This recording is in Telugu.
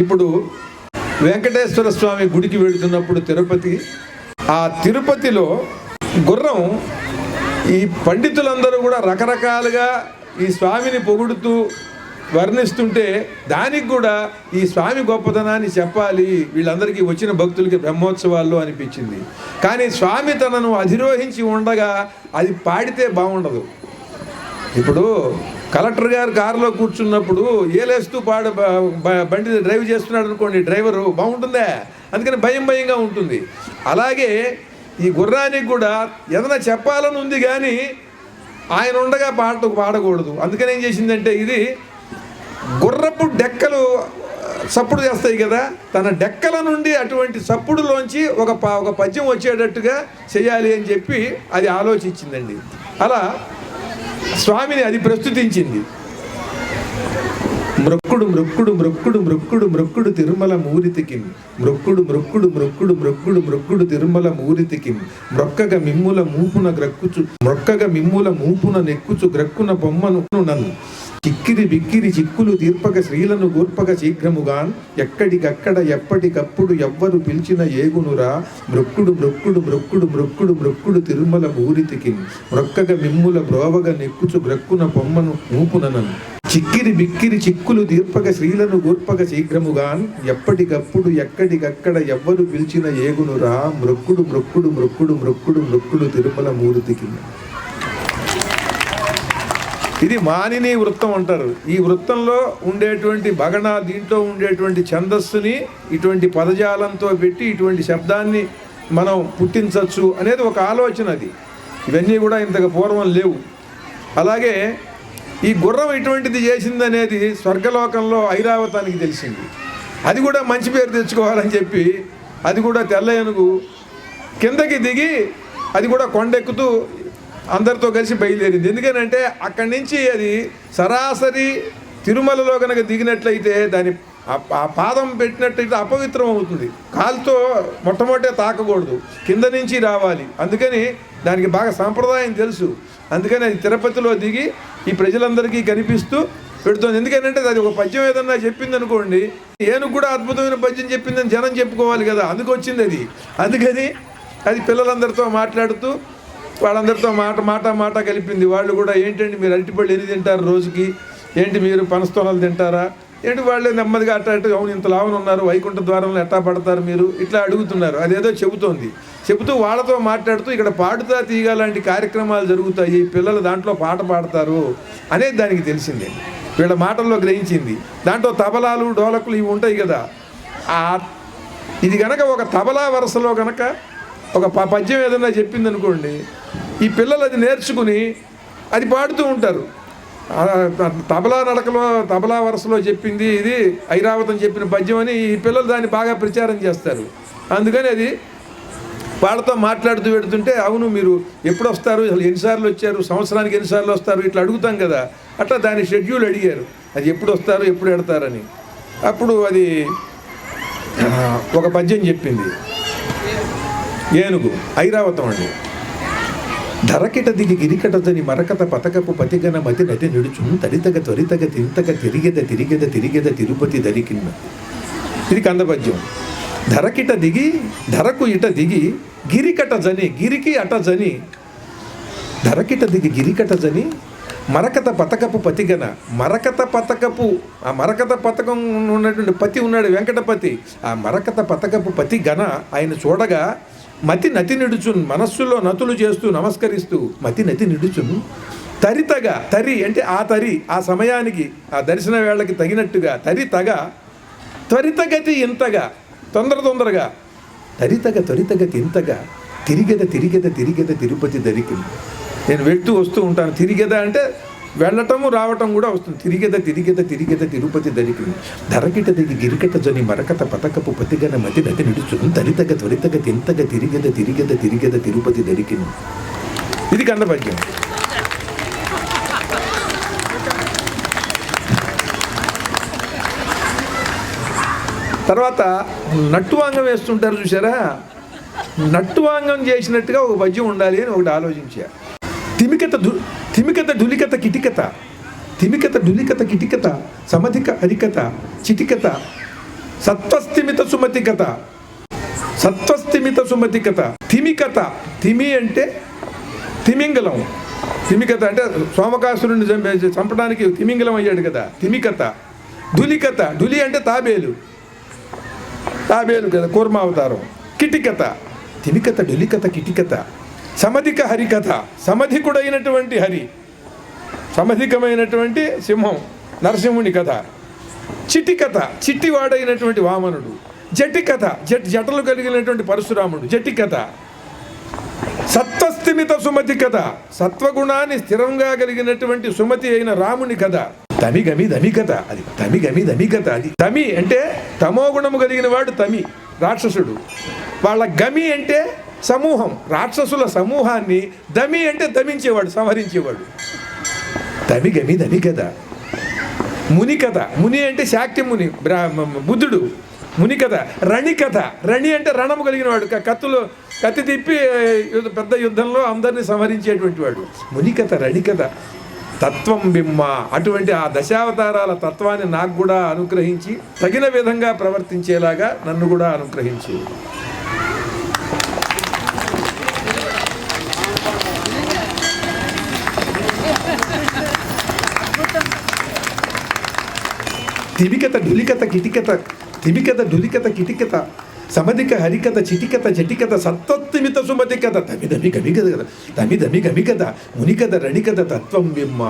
ఇప్పుడు వెంకటేశ్వర స్వామి గుడికి వెళుతున్నప్పుడు తిరుపతి ఆ తిరుపతిలో గుర్రం ఈ పండితులందరూ కూడా రకరకాలుగా ఈ స్వామిని పొగుడుతూ వర్ణిస్తుంటే దానికి కూడా ఈ స్వామి గొప్పతనాన్ని చెప్పాలి. వీళ్ళందరికీ వచ్చిన భక్తులకి బ్రహ్మోత్సవాల్లో అనిపించింది. కానీ స్వామి తనను అధిరోహించి ఉండగా అది పాడితే బాగుండదు. ఇప్పుడు కలెక్టర్ గారు కారులో కూర్చున్నప్పుడు ఏలేస్తూ పాడు బ- బ- బండి డ్రైవ్ చేస్తున్నాడు అనుకోండి డ్రైవరు బాగుంటుందా? అందుకని భయం భయంగా ఉంటుంది. అలాగే ఈ గుర్రానికి కూడా ఏదైనా చెప్పాలని ఉంది కానీ ఆయన ఉండగా పాట పాడకూడదు. అందుకని ఏం చేసిందంటే ఇది గుర్రపు డెక్కలు సప్పుడు చేస్తాయి కదా తన డెక్కల నుండి అటువంటి సప్పుడులోంచి ఒక ప- ఒక పద్యం వచ్చేటట్టుగా చేయాలి అని చెప్పి అది ఆలోచించిందండి. అలా స్వామిని అది ప్రస్తుతించింది. మృక్కుడు మృక్కుడు మృక్కుడు మృక్కుడు మృక్కుడు తిరుమల మూరితికి. మృక్కుడు మృక్కుడు మృక్కుడు మృక్కుడు మృక్కుడు తిరుమల మూరితికి. మ్రొక్కగ మిమ్ముల మూపున గ్రక్కుచు మ్రొక్కగ మిమ్ముల మూపున నెక్కుచు గ్రక్కున బొమ్మను నన్ను. చిక్కిరి బిక్కిరి చిక్కులు తీర్పక స్త్రీలను గూర్పక శీఘ్రముగా ఎక్కడికక్కడ ఎప్పటికప్పుడు ఎవ్వరు పిలిచిన ఏగునురా. మృక్కుడు మృక్కుడు మృక్కుడు మృక్కుడు మృక్కుడు తిరుమల ఊరితికి. మృక్కగ మిమ్ముల బ్రోవగ నెక్కుచు బ్రక్కున బొమ్మను మూపుననను చిక్కిరి బిక్కిరి చిక్కులు తీర్పక స్త్రీలను గూర్పక శీఘ్రముగా ఎప్పటికప్పుడు ఎక్కడికక్కడ ఎవ్వరు పిలిచిన ఏగునురా. మృక్కుడు మృక్కుడు మృక్కుడు మృక్కుడు మృక్కుడు తిరుమల మూర్తికి ఇది మానిని వృత్తం అంటారు. ఈ వృత్తంలో ఉండేటువంటి భగణ దీంట్లో ఉండేటువంటి ఛందస్సుని ఇటువంటి పదజాలంతో పెట్టి ఇటువంటి శబ్దాన్ని మనం పుట్టించవచ్చు అనేది ఒక ఆలోచన అది. ఇవన్నీ కూడా ఇంతకు పూర్వం లేవు. అలాగే ఈ గుర్రం ఇటువంటిది చేసిందనేది స్వర్గలోకంలో ఐరావతానికి తెలిసింది. అది కూడా మంచి పేరు తెచ్చుకోవాలని చెప్పి అది కూడా తెల్ల ఏనుగు కిందకి దిగి అది కూడా కొండెక్కుతూ అందరితో కలిసి బయలుదేరింది. ఎందుకనంటే అక్కడి నుంచి అది సరాసరి తిరుమలలో కనుక దిగినట్లయితే దాని ఆ- పాదం పెట్టినట్టయితే అపవిత్రం అవుతుంది. కాలుతో మొట్టమొదటే తాకకూడదు. కింద నుంచి రావాలి. అందుకని దానికి బాగా సాంప్రదాయం తెలుసు. అందుకని అది తిరుపతిలో దిగి ఈ ప్రజలందరికీ కనిపిస్తూ పెడుతుంది. ఎందుకంటే అది ఒక పద్యం ఏదన్నా చెప్పింది అనుకోండి ఏనుగు కూడా అద్భుతమైన పద్యం చెప్పిందని జనం చెప్పుకోవాలి కదా. అందుకు వచ్చింది అది. అందుకని అది పిల్లలందరితో మాట్లాడుతూ వాళ్ళందరితో మాట మాట మాట కలిపింది. వాళ్ళు కూడా ఏంటండి మీరు అరటిపళ్ళు ఎన్ని తింటారు రోజుకి? ఏంటి మీరు పనస్తోనలు తింటారా? ఏంటి వాళ్ళు నెమ్మదిగా అట్ట అట్ట అవును ఇంత లావున ఉన్నారు వైకుంఠ ద్వారంలో ఎట్టా పడతారు మీరు? ఇట్లా అడుగుతున్నారు. అదేదో చెబుతోంది. చెబుతూ వాళ్ళతో మాట్లాడుతూ ఇక్కడ పాడుతా తీగ లాంటి కార్యక్రమాలు జరుగుతాయి. పిల్లలు దాంట్లో పాట పాడతారు అనేది దానికి తెలిసిందే. వీళ్ళ మాటల్లో గ్రహించింది. దాంట్లో తబలాలు డోలకులు ఇవి ఉంటాయి కదా. ఆ ఇది గనక ఒక తబలా వరుసలో గనక ఒక పద్యం ఏదైనా చెప్పింది అనుకోండి ఈ పిల్లలు అది నేర్చుకుని అది పాడుతూ ఉంటారు. తబలా నడకలో తబలా వరుసలో చెప్పింది ఇది ఐరావతం చెప్పిన పద్యం అని ఈ పిల్లలు దాన్ని బాగా ప్రచారం చేస్తారు. అందుకని అది వాళ్ళతో మాట్లాడుతూ పెడుతుంటే అవును మీరు ఎప్పుడు వస్తారు అసలు ఎన్నిసార్లు వచ్చారు? సంవత్సరానికి ఎన్నిసార్లు వస్తారు? ఇట్లా అడుగుతాం కదా. అట్లా దాని షెడ్యూల్ అడిగారు. అది ఎప్పుడు వస్తారు ఎప్పుడు పెడతారని. అప్పుడు అది ఒక పద్యం చెప్పింది. ఏనుగు ఐరావతం అండి. ధరకిట దిగి గిరికటదని మరకత పతకపు పతిగన మతి నటి నిడుచు తరితగ త్వరితగ తింతగ తిరిగెద తిరిగెద తిరిగెద తిరుపతి దరికిన్న ఇది కందపద్యం. ధరకిట దిగి ధరకు ఇట దిగి గిరికట జని గిరికి అట జని. ధరకిట దిగి గిరికట జని మరకత పతకపు పతిగన మరకత పతకపు ఆ మరకత పతకం ఉన్నటువంటి పతి ఉన్నాడు వెంకటపతి. ఆ మరకత పతకపు పతి గన ఆయన చూడగా మతి నతి నిడుచున్ మనస్సులో నతులు చేస్తూ నమస్కరిస్తూ మతి నతి నిడుచున్ తరితగా తరి అంటే ఆ తరి ఆ సమయానికి ఆ దర్శన వేళకి తగినట్టుగా తరి తగ త్వరితగతి ఇంతగా తొందర తొందరగా. తరితగ త్వరితగతి ఇంతగా తిరిగెద తిరిగెద తిరిగెద తిరుపతి దరికి. నేను వెళ్తూ వస్తూ ఉంటాను. తిరిగెద అంటే వెళ్ళటము రావటం కూడా వస్తుంది. తిరిగెద తిరిగెద తిరిగెద తిరుపతి దరికి ధరకిట దిగి గిరికట జని మరకత పతకపు పతిగన మతి నది నిడుచును. తరితగ త్వరితగ తింతగ తిరిగెద తిరిగెద తిరిగెద తిరుపతి దరికి ఇది కందపద్యం తర్వాత నట్టువాంగం వేస్తుంటారు చూసారా నట్టువాంగం చేసినట్టుగా ఒక పద్యం ఉండాలి అని ఒకటి ఆలోచించా. తిమికత దు తిమికత ధులికత కిటికత. తిమికత ధులికత కిటికత సమధిక అధికత చిటికత సత్వస్థిమిత సుమతి కథ సత్వస్థిమిత సుమతి కథ తిమి తిమి అంటే తిమింగలం తిమికత అంటే సోమకాసురుని చంపడానికి తిమింగలం అయ్యాడు కదా. తిమికత ధులికథ ధులి అంటే తాబేలు. తాబేలు కదా కూర్మావతారం. కిటికథ తిమికత ఢులికత కిటికథ సమధిక హరికథ సమధికుడైనటువంటి హరి సమధికమైనటువంటి సింహం నరసింహుని కథ. చిటి కథ చిట్టివాడైనటువంటి వామనుడు. జటి కథ జట్ జటలు కలిగినటువంటి పరశురాముడు. జటి కథ. సత్వస్థిమిత సుమతి కథ. సత్వగుణాన్ని స్థిరంగా కలిగినటువంటి సుమతి అయిన రాముని కథ. తమి గమి ధమి కథ అది. తమి గమి ధమి కథ అది. తమి అంటే తమో గుణము కలిగిన వాడు తమి రాక్షసుడు. వాళ్ళ గమి అంటే సమూహం రాక్షసుల సమూహాన్ని దమి అంటే దమించేవాడు సంహరించేవాడు. దమి గమి దమి కథ ముని కథ. ముని అంటే శాక్తి ముని బుద్ధుడు. ముని కథ. రణి కథ. రణి అంటే రణము కలిగిన వాడు. కత్తులు కత్తి తిప్పి పెద్ద యుద్ధంలో అందరినీ సంహరించేటువంటి వాడు. ముని కథ రణి కథ. తత్వం బిమ్మ. అటువంటి ఆ దశావతారాల తత్వాన్ని నాకు కూడా అనుగ్రహించి తగిన విధంగా ప్రవర్తించేలాగా నన్ను కూడా అనుగ్రహించు. తిమికత ఢులికత కిటికత తిమికత ఢులికత కిటికత సమధిక హరికత చిటికత జటికత సత్తత్తిమిత సుమతి కథ తమి దమి గమి కథ కదా తమి దమి గమి కథ మునికథ రణికథ తత్వం విమ్మ.